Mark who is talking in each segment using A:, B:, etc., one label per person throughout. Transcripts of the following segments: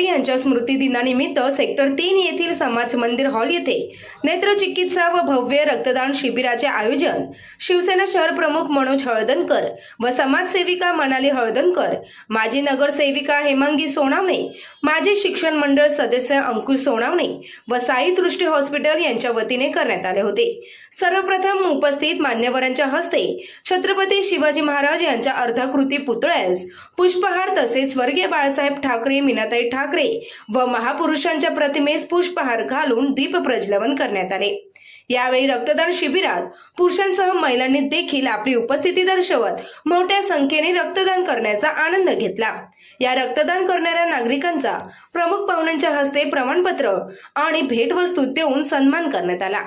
A: यांच्या स्मृतिदिनानिमित्त सेक्टर तीन येथील समाज मंदिर हॉल येथे नेत्रचिकित्सा व भव्य रक्तदान शिबिराचे आयोजन शिवसेना शहर प्रमुख मनोज हळदनकर व समाजसेविका मनाली हळदनकर माजी नगरसेविका हेमंगी सोनावणे माजी शिक्षण मंडळ सदस्य अंकुश सोनावणे व साई दृष्टी हॉस्पिटल यांच्या वतीने करण्यात आले होते. सर्वप्रथम उपस्थित मान्यवरांच्या हस्ते छत्रपती शिवाजी महाराज यांच्या अर्धाकृती पुतळ्यास पुष्पहार तसेच स्वर्गीय बाळासाहेब ठाकरे मीनाताई ठाकरे ठाकरे व महापुरुषांच्या प्रतिमेस पुष्पहार घालून दीप प्रज्वलन करण्यात आले. यावेळी रक्तदान शिबिरात पुरुषांसह महिलांनी देखील आपली उपस्थिती दर्शवत मोठ्या संख्येने रक्तदान करण्याचा आनंद घेतला. या रक्तदान करणाऱ्या नागरिकांचा प्रमुख पाहुण्यांच्या हस्ते प्रमाणपत्र आणि भेटवस्तू देऊन सन्मान करण्यात आला.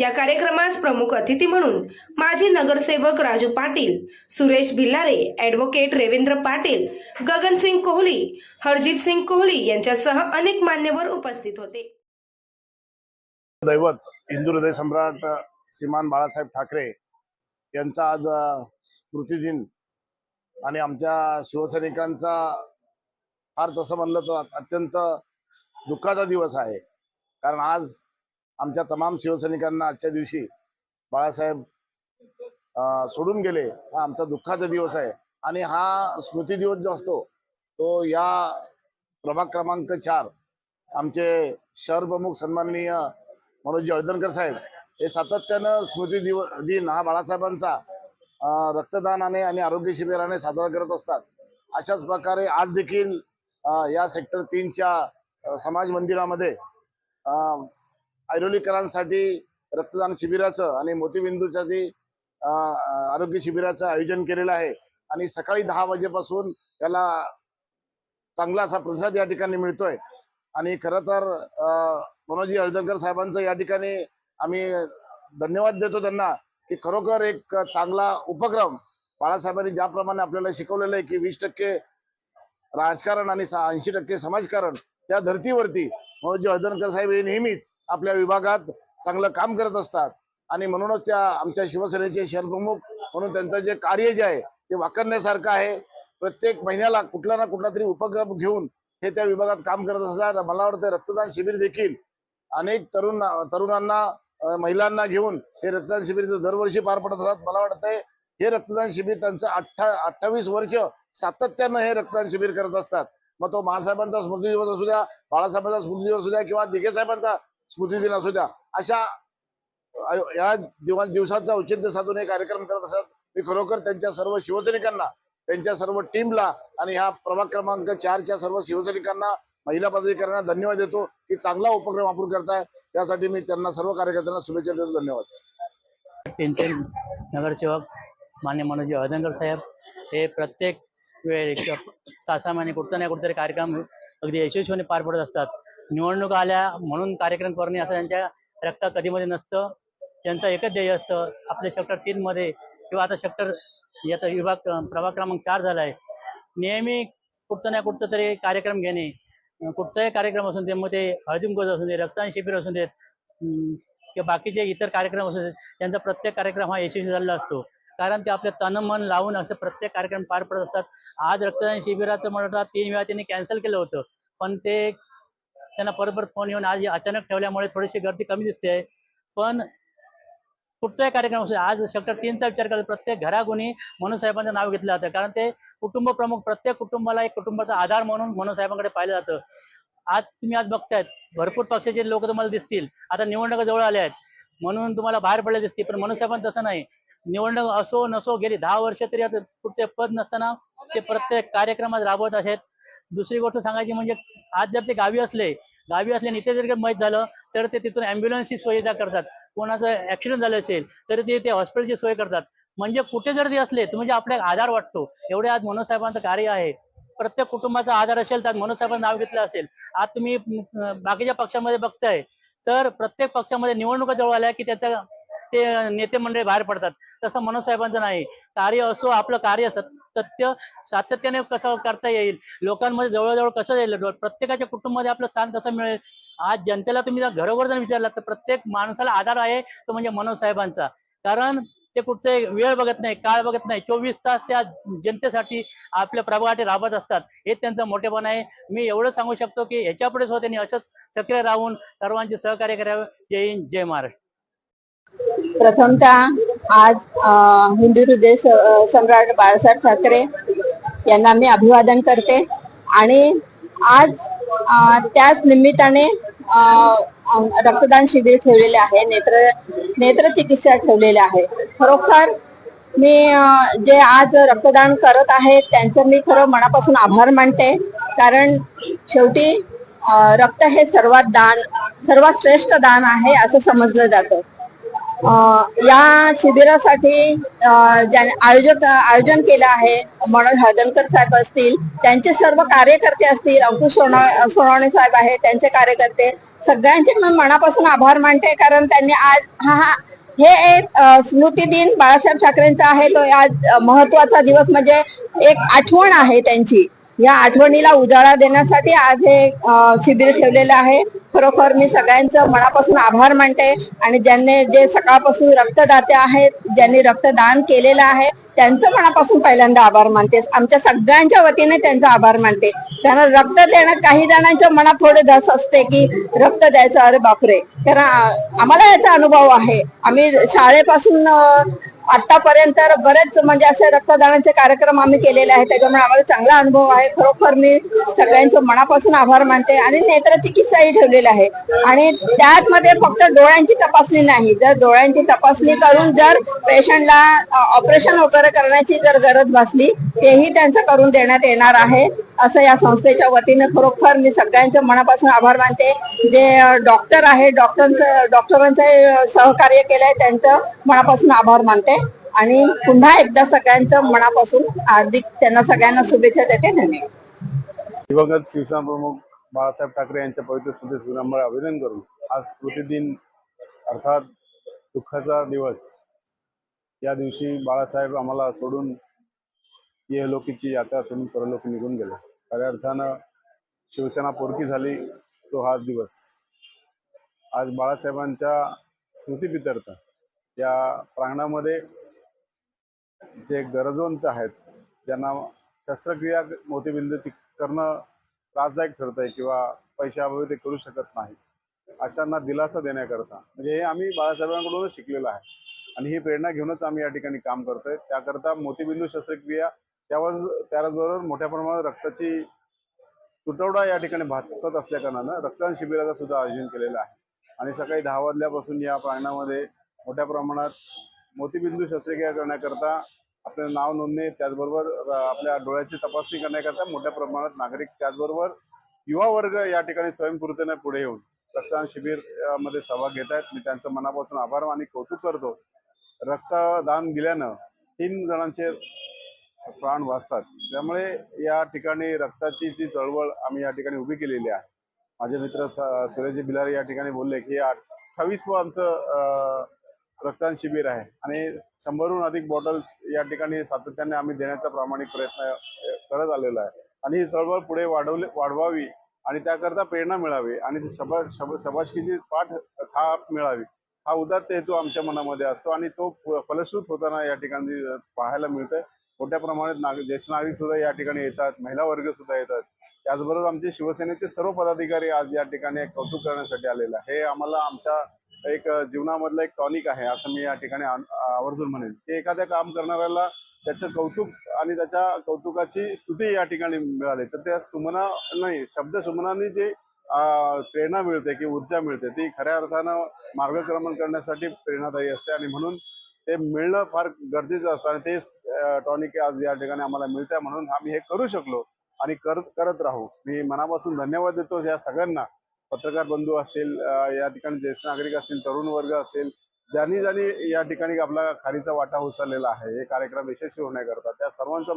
A: या कार्यक्रमास प्रमुख अतिथी म्हणून माजी नगरसेवक राजू पाटील सुरेश भिल्लारे ॲडव्होकेट रवींद्र पाटील गगनसिंग कोहली हरजित सिंग कोहली यांच्यासह अनेक मान्यवर उपस्थित होते.
B: दैवत हिंदू हृदय सम्राट श्रीमान बाळासाहेब ठाकरे यांचा आज स्मृतिदिन आणि आमच्या शिवसैनिकांचा फार तसं म्हणलं तर अत्यंत दुःखाचा दिवस आहे. कारण आज आमच्या तमाम शिवसैनिकांना आजच्या दिवशी बाळासाहेब सोडून गेले. हा आमचा दुःखाचा दिवस आहे. आणि हा स्मृती दिवस जो असतो तो या प्रभाग क्रमांक चार आमचे शहर प्रमुख सन्माननीय मनोजी अळदणकर साहेब हे सातत्यानं स्मृती दिव दिन हा बाळासाहेबांचा रक्तदानाने आणि आरोग्य शिबिराने साजरा करत असतात. अशाच प्रकारे आज देखील या सेक्टर तीनच्या समाज मंदिरामध्ये अं, ऐरोलीकरांसाठी रक्तदान शिबिराचं आणि मोतीबिंदूसाठी ते आरोग्य शिबिराचं आयोजन केलेलं आहे. आणि सकाळी दहा वाजेपासून त्याला चांगला असा प्रतिसाद या ठिकाणी मिळतोय. आणि खरं तर मनोजी हळदणकर साहेबांचं या ठिकाणी आम्ही धन्यवाद देतो त्यांना की खरोखर एक चांगला उपक्रम बाळासाहेबांनी ज्याप्रमाणे आपल्याला शिकवलेलं आहे की वीस टक्के राजकारण आणि ऐंशी टक्के समाजकारण त्या धर्तीवरती मनोजी हळदणकर साहेब हे नेहमीच आपल्या विभागात चांगलं काम करत असतात. आणि म्हणूनच त्या आमच्या शिवसेनेचे शहरप्रमुख म्हणून त्यांचं जे कार्य जे आहे ते वाकरण्यासारखं आहे. प्रत्येक महिन्याला कुठला ना कुठला तरी उपक्रम घेऊन हे त्या विभागात काम करत असतात. मला वाटतं रक्तदान शिबिर देखील अनेक तरुण तरुणांना महिलांना घेऊन हे रक्तदान शिबिर दरवर्षी पार पडत असतात. मला वाटतंय हे रक्तदान शिबिर त्यांचं अठ्ठा अठ्ठावीस वर्ष सातत्यानं हे रक्तदान शिबिर करत असतात. मग तो महासाहेबांचा स्मृती दिवस असू द्या बाळासाहेबांचा स्मृती दिवस असू द्या किंवा दिघे साहेबांचा स्मृती दिन असू द्या अशा या दिवस दिवसाचा औचित्य साधून हे कार्यक्रम करत असतात मी खरोखर त्यांच्या सर्व शिवसैनिकांना त्यांच्या सर्व टीमला आणि ह्या प्रभाग क्रमांक चारच्या सर्व शिवसैनिकांना महिला पदाधिकाऱ्यांना धन्यवाद देतो की चांगला उपक्रम आपण करताय. त्यासाठी मी त्यांना सर्व कार्यकर्त्यांना शुभेच्छा देतो धन्यवाद.
C: त्यांचे नगरसेवक मान्य मनोजी हळदणकर साहेब हे प्रत्येक वेळ एक सहा सहा महिने कुठचा नाही कुठतरी कार्यक्रम अगदी यशस्वीने पार पडत असतात. निवडणूक आल्या म्हणून कार्यक्रम करणे असं त्यांच्या रक्तात कधीमध्ये नसतं. त्यांचं एकच ध्येय असतं. आपल्या सेक्टर तीनमध्ये किंवा आता सेक्टर याचा विभाग प्रभाग क्रमांक चार झाला आहे नेहमी कुठचं नाही कुठचं तरी कार्यक्रम घेणे कुठचाही कार्यक्रम असून ते मग ते हळदीमुख असू दे रक्तदान शिबिर असू देत किंवा बाकीचे इतर कार्यक्रम असू देत त्यांचा प्रत्येक कार्यक्रम हा यशस्वी झालेला असतो. कारण ते आपले तन मन लावून असे प्रत्येक कार्यक्रम पार पडत असतात. आज रक्तदान शिबिराचं म्हणतात तीन वेळा त्यांनी कॅन्सल केलं होतं. पण ते त्यांना परत परत फोन येऊन आज अचानक ठेवल्यामुळे थोडीशी गर्दी कमी दिसते. पण कुठचाही कार्यक्रम असतो आज सेक्टर तीनचा विचार करतो प्रत्येक घरागुनी मनोज साहेबांचं नाव घेतलं जातं. कारण ते कुटुंब प्रमुख प्रत्येक कुटुंबाला एक कुटुंबाचा आधार म्हणून मनोज साहेबांकडे पाहिलं जातं. आज तुम्ही आज बघतायत भरपूर पक्षाचे लोक तुम्हाला दिसतील. आता निवडणुका जवळ आल्या आहेत. म्हणून तुम्हाला बाहेर पडले दिसतील पण मनोज तसं नाही. निवडणूक असो नसो गेली दहा वर्ष तरी आता कुठचे पद नसताना ते प्रत्येक कार्यक्रमात राबवत आहेत. दुसरी गोष्ट सांगायची म्हणजे आज जर ते गावी असले गावी असले इथे जर काही झालं तर ते तिथून ॲम्ब्युलन्सची सुविधा करतात. कोणाचं ॲक्सिडेंट झालं असेल तर ते ते हॉस्पिटलची सोय करतात. म्हणजे कुठे जर ते असले तर म्हणजे आपल्याला आधार वाटतो. एवढे आज मनोज साहेबांचं कार्य आहे. प्रत्येक कुटुंबाचा आधार असेल तर मनोज साहेबांचं नाव घेतलं असेल. आज तुम्ही बाकीच्या पक्षामध्ये बघताय तर प्रत्येक पक्षामध्ये निवडणुका जवळ आल्या की त्याचा ते नेते मंडळी बाहेर पडतात. तसं मनोज साहेबांचं नाही. कार्य असो आपलं कार्य सत्य सातत्याने कसं करता येईल लोकांमध्ये जवळजवळ कसं येईल प्रत्येकाच्या कुटुंबामध्ये आपलं स्थान कसं मिळेल? आज जनतेला तुम्ही जर घरोघर जर विचारलं तर प्रत्येक माणसाला आधार आहे तो म्हणजे मनोज साहेबांचा. कारण ते कुठचे वेळ बघत नाही काळ बघत नाही. चोवीस तास त्या जनतेसाठी आपल्या प्रभागाठी राबत असतात. हे त्यांचं मोठेपण आहे. मी एवढं सांगू शकतो की ह्याच्यापुढे सुद्धा त्यांनी असंच सक्रिय राहून सर्वांचे सहकार्य करावे. जय हिंद जय महाराष्ट्र.
D: प्रथमतः आज हिंदू हृदय सम्राट बाळासाहेब ठाकरे यांना मी अभिवादन करते. आणि आज त्याच निमित्ताने रक्तदान शिबिर ठेवलेले आहे नेत्र नेत्र चिकित्सा ठेवलेले आहे. खरोखर मी जे आज रक्तदान करत आहेत त्यांचं मी खरं मनापासून आभार मानते. कारण शेवटी रक्त हे सर्वात दान सर्वात श्रेष्ठ दान आहे असं समजलं जातं. या शिबिरासाठी ज्याने आयोजक आयोजन केलं आहे मनोज हळदणकर साहेब असतील त्यांचे सर्व कार्यकर्ते असतील अंकुश सोना सोनवणे साहेब आहेत त्यांचे कार्यकर्ते सगळ्यांचे मी मनापासून आभार मानते कारण त्यांनी आज हा हा हे एक स्मृती दिन बाळासाहेब ठाकरेंचा आहे तो आज महत्त्वाचा दिवस म्हणजे एक आठवण आहे त्यांची. या आठवणीला उजाळा देण्यासाठी आज हे शिबिर ठेवलेलं आहे. खरोखर मी सगळ्यांचं मनापासून आभार मानते आणि ज्यांनी जे सकाळपासून रक्तदाते आहेत ज्यांनी रक्तदान केलेलं आहे त्यांचं मनापासून पहिल्यांदा आभार मानते आमच्या सगळ्यांच्या वतीने त्यांचा आभार मानते. कारण रक्त देणं काही जणांच्या मनात थोडे धस असते की रक्त द्यायचं अरे बापरे. कारण आम्हाला याचा अनुभव आहे. आम्ही शाळेपासून आतापर्यंत बरेच म्हणजे असे रक्तदानाचे कार्यक्रम आम्ही केलेले आहेत. त्याच्यामुळे आम्हाला चांगला अनुभव आहे. खरोखर मी सगळ्यांचं मनापासून आभार मानते आणि नेत्र चिकित्साही ठेवलेली आहे. आणि त्यात मध्ये फक्त डोळ्यांची तपासणी नाही. जर डोळ्यांची तपासणी करून जर पेशंटला ऑपरेशन वगैरे करण्याची जर गरज भासली तेही त्यांचं करून देण्यात येणार आहे. असं या संस्थेच्या वतीने खरोखर मी सगळ्यांचं मनापासून आभार मानते. जे डॉक्टर आहे डॉक्टरांचं डॉक्टरांचं सहकार्य केलंय त्यांचं मनापासून आभार मानते. आणि पुन्हा एकदा सगळ्यांचं मनापासून हार्दिक त्यांना सगळ्यांना शुभेच्छा देते. धन्यवाद.
E: दिवंगत शिवसेना प्रमुख बाळासाहेब ठाकरे यांच्या पवित्र स्मृती दिनामुळे अभिनंदन करून आज स्मृती दिन अर्थात दुःखाचा दिवस. या दिवशी बाळासाहेब आम्हाला सोडून इहलोकीची यात्रा सोडून परलोक निघून गेले. खऱ्या अर्थानं शिवसेना पोरकी झाली तो हा दिवस. आज बाळासाहेबांच्या स्मृतीप्रित्यर्थ या प्रांगणामध्ये जे गरजवंत आहेत ज्यांना शस्त्रक्रिया मोतीबिंदूची करणं त्रासदायक ठरतंय किंवा पैशाअभावी ते करू शकत नाही अशांना दिलासा देण्याकरता. म्हणजे हे आम्ही बाळासाहेबांकडूनच शिकलेलं आहे. आणि ही प्रेरणा घेऊनच आम्ही या ठिकाणी काम करतोय. त्याकरता मोतीबिंदू शस्त्रक्रिया त्यावर त्याचबरोबर मोठ्या प्रमाणात रक्ताची तुटवडा या ठिकाणी भासत असल्याकारणानं रक्तदान शिबिराचं सुद्धा आयोजन केलेलं आहे. आणि सकाळी दहा वाजल्यापासून या प्रांगणामध्ये मोठ्या प्रमाणात मोतीबिंदू शस्त्रक्रिया करण्याकरता आपलं नाव नोंदणी त्याचबरोबर आपल्या डोळ्याची तपासणी करण्याकरता मोठ्या प्रमाणात नागरिक त्याचबरोबर युवा वर्ग या ठिकाणी स्वयंपूर्तीने पुढे येऊन रक्तदान शिबिरमध्ये सहभाग घेत आहेत. मी त्यांचं मनापासून आभार आणि कौतुक करतो. रक्तदान दिल्यानं तीन जणांचे प्राण वाचतात. त्यामुळे या ठिकाणी रक्ताची जी चळवळ आम्ही या ठिकाणी उभी केलेली आहे. माझे मित्र स- सुरेशजी बिलारी या ठिकाणी बोलले की अठ्ठावीसवं आमचं रक्तदान शिबिर आहे. आणि शंभरहून अधिक बॉटल्स या ठिकाणी सातत्याने आम्ही देण्याचा प्रामाणिक प्रयत्न करत आलेला आहे. आणि ही चळवळ पुढे वाढवली वाढवावी आणि त्याकरता प्रेरणा मिळावी आणि ती शबा पाठ थाप मिळावी. हा उदात्त हेतू आमच्या मनामध्ये असतो आणि तो फलश्रुत होताना या ठिकाणी पाहायला मिळतोय. मोठ्या प्रमाणात नाग ज्येष्ठ नागरिक सुद्धा या ठिकाणी येतात महिला वर्ग सुद्धा येतात. त्याचबरोबर आमचे शिवसेनेचे सर्व पदाधिकारी आज या ठिकाणी कौतुक करण्यासाठी आलेले हे आम्हाला आमच्या एक जीवनामधलं एक टॉनिक आहे असं मी या ठिकाणी आवर्जून म्हणेन. की एखाद्या काम करणाऱ्याला त्याचं कौतुक आणि त्याच्या कौतुकाची स्तुती या ठिकाणी मिळाली. तर त्या सुमना नाही शब्द सुमनाने जे प्रेरणा मिळते की ऊर्जा मिळते ती खऱ्या अर्थानं मार्गक्रमण करण्यासाठी प्रेरणादायी असते. आणि म्हणून ते मिळणं फार गरजेचं असतं आणि तेच टॉनिक आज या ठिकाणी आम्हाला मिळतंय म्हणून आम्ही हे करू शकलो आणि करत करत राहू. मी मनापासून धन्यवाद देतो या सगळ्यांना. पत्रकार बंधू असेल या ठिकाणी ज्येष्ठ नागरिक असतील तरुण वर्ग असेल ज्यांनी ज्यांनी या ठिकाणी आपला खारीचा वाटा उचललेला आहे हे कार्यक्रम यशस्वी होण्याकरता त्या सर्वांचं